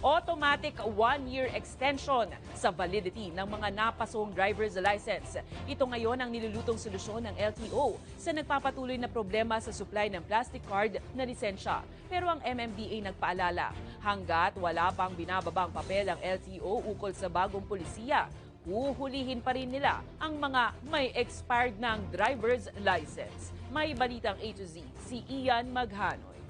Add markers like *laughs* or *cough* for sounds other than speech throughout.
automatic one-year extension sa validity ng mga napasong driver's license. Ito ngayon ang nilulutong solusyon ng LTO sa nagpapatuloy na problema sa supply ng plastic card na lisensya. Pero ang MMDA nagpaalala, hanggat wala pang binababang papel ang LTO ukol sa bagong polisiya, huhulihin pa rin nila ang mga may expired ng driver's license. May balitang A to Z, si Ian Maghanoy.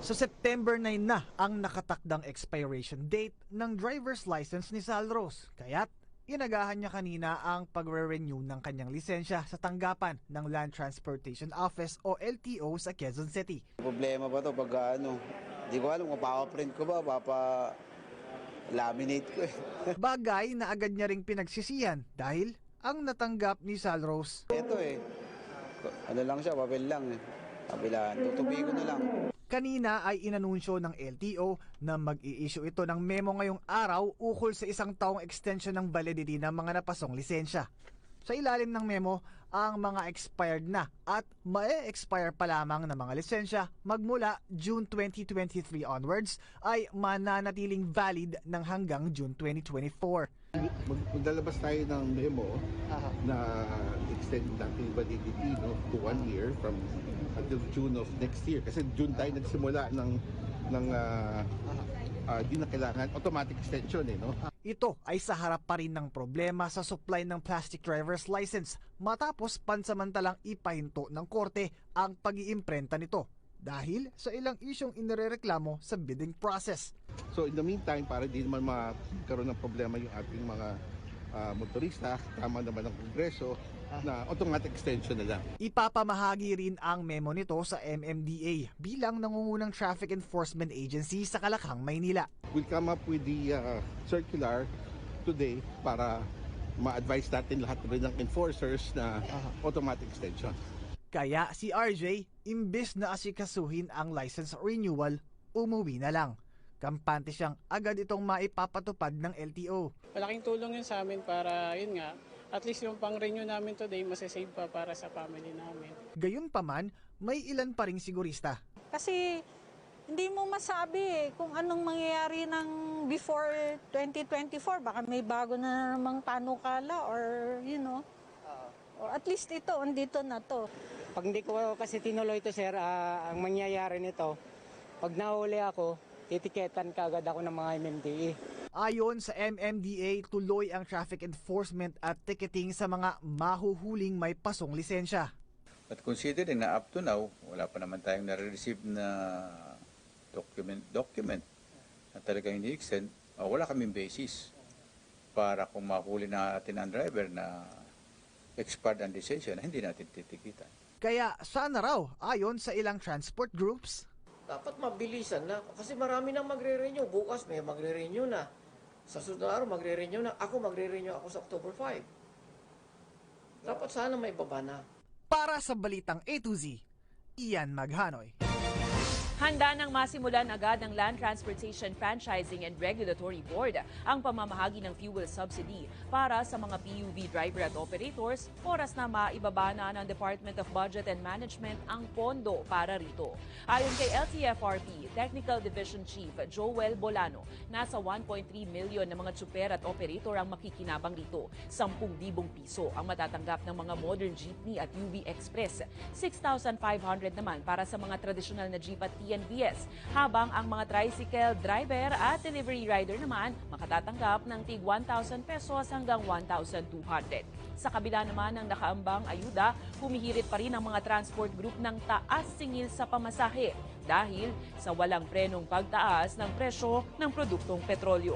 Sa September 9 na ang nakatakdang expiration date ng driver's license ni Salros. Kaya't inagahan niya kanina ang pagre-renew ng kanyang lisensya sa tanggapan ng Land Transportation Office o LTO sa Quezon City. Problema ba to pag ano? Di ko alam kung papaprint ko ba, papa laminate ko eh. *laughs* Bagay na agad niya ring pinagsisihan dahil ang natanggap ni Salros Ito eh. Ano lang siya, papel lang eh. Kabilaan, tutubi ko na lang. Kanina ay inanunsyo ng LTO na mag-i-issue ito ng memo ngayong araw ukol sa isang taong extension ng validity ng mga napasong lisensya. Sa ilalim ng memo, ang mga expired na at mae-expire pa lamang ng mga lisensya magmula June 2023 onwards ay mananatiling valid ng hanggang June 2024. Mag- maglalabas tayo ng memo na extend natin yung validity no, to one year from until June of next year. Kasi June tayo nagsimula ng ng ah, ah, di na kailangan automatic extension eh no. Ito ay sa harap pa rin ng problema sa supply ng plastic driver's license matapos pansamantalang ipahinto ng korte ang pag-iimprenta nito dahil sa ilang isyong inirereklamo sa bidding process. So in the meantime, para di naman magkaroon ng problema yung ating mga ah, motorista, tama naman ng Kongreso na automatic extension na lang. Ipapamahagi rin ang memo nito sa MMDA bilang nangungunang traffic enforcement agency sa Kalakhang, Maynila. We'll come up with the ah, circular today para ma-advise natin lahat rin ng enforcers na automatic extension. Kaya si RJ, imbes na asikasuhin ang license renewal, umuwi na lang. Kampante siyang agad itong maipapatupad ng LTO. Malaking tulong yun sa amin para, yun nga, at least yung pang-renew namin today, masasave pa para sa family namin. Gayunpaman, may ilan pa ring sigurista Kasi hindi mo masabi eh, kung anong mangyayari ng before 2024. Baka may bago na namang panukala or, you know. Or at least ito, andito na to. Pag hindi ko kasi tinuloy ito, sir, ah, ang mangyayari nito, pag nahuli ako, titiketan ka agad ako ng mga MMDA. Ayon sa MMDA, tuloy ang traffic enforcement at ticketing sa mga mahuhuling may pasong lisensya. But considering na up to now, wala pa naman tayong nare-receive na document, document na talagang ini-extend, uh, wala kaming basis para kung mahuli natin ang driver na expired ang lisensya na hindi natin titikitan. Kaya sana raw, ayon sa ilang transport groups, dapat mabilisan na kasi marami nang magre-renew. Bukas may magre-renew na. Sa susunod na araw magre-renew na. Ako magre-renew ako sa October 5. Dapat sana may baba na. para sa balitang A to Z, Ian Maghanoy. Handa nang masimulan agad ng Land Transportation Franchising and Regulatory Board ang pamamahagi ng fuel subsidy para sa mga PUV driver at operators oras na maibaba na ng Department of Budget and Management ang pondo para rito. Ayon kay LTFRB, Technical Division Chief Joel Bolano, nasa 1.3 million na mga tsuper at operator ang makikinabang rito. 10,000 piso ang matatanggap ng mga modern jeepney at UV Express. 6,500 naman para sa mga tradisyonal na jeep at TNVS, habang ang mga tricycle driver at delivery rider naman makatatanggap ng tig 1,000 pesos hanggang 1,200. Sa kabila naman ng nakaambang ayuda, humihirit pa rin ang mga transport group ng taas singil sa pamasahe dahil sa walang prenong pagtaas ng presyo ng produktong petrolyo.